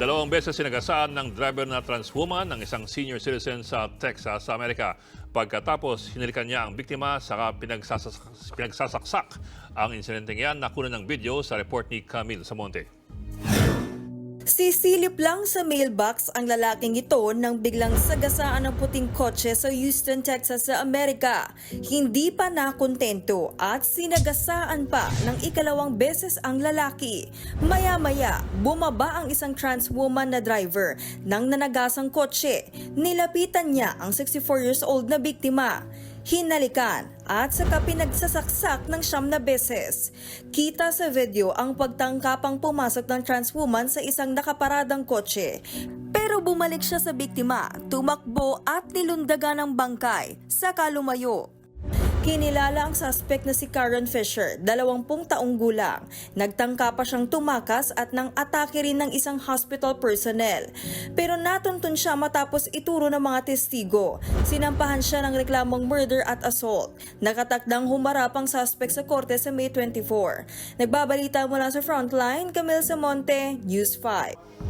Dalawang beses sinagasaan ng driver na transwoman ng isang senior citizen sa Texas, sa Amerika. Pagkatapos, hinalikan niya ang biktima saka pinagsasak- pinagsasaksak. Ang insidenteng yan nakunan ng video sa report ni Camille Samonte. Sisilip lang sa mailbox ang lalaking ito nang biglang sagasaan ng puting kotse sa Houston, Texas sa Amerika. Hindi pa nakontento at sinagasaan pa ng ikalawang beses ang lalaki. Maya-maya, bumaba ang isang trans woman na driver ng nanagasang kotse. Nilapitan niya ang 64 years old na biktima. Hinalikan at saka pinagsasaksak ng siyam na beses. Kita sa video ang pagtangkapang pumasok ng trans woman sa isang nakaparadang kotse. Pero bumalik siya sa biktima, tumakbo at nilundagan ng bangkay, saka lumayo. Kinilala ang suspect na si Karen Fisher, 20 taong gulang. Nagtangka pa siyang tumakas at nang atake rin ng isang hospital personnel. Pero natuntun siya matapos ituro ng mga testigo. Sinampahan siya ng reklamong murder at assault. Nakatakdang humarap ang suspect sa korte sa May 24. Nagbabalita mula sa Frontline, Camille Samonte, News 5.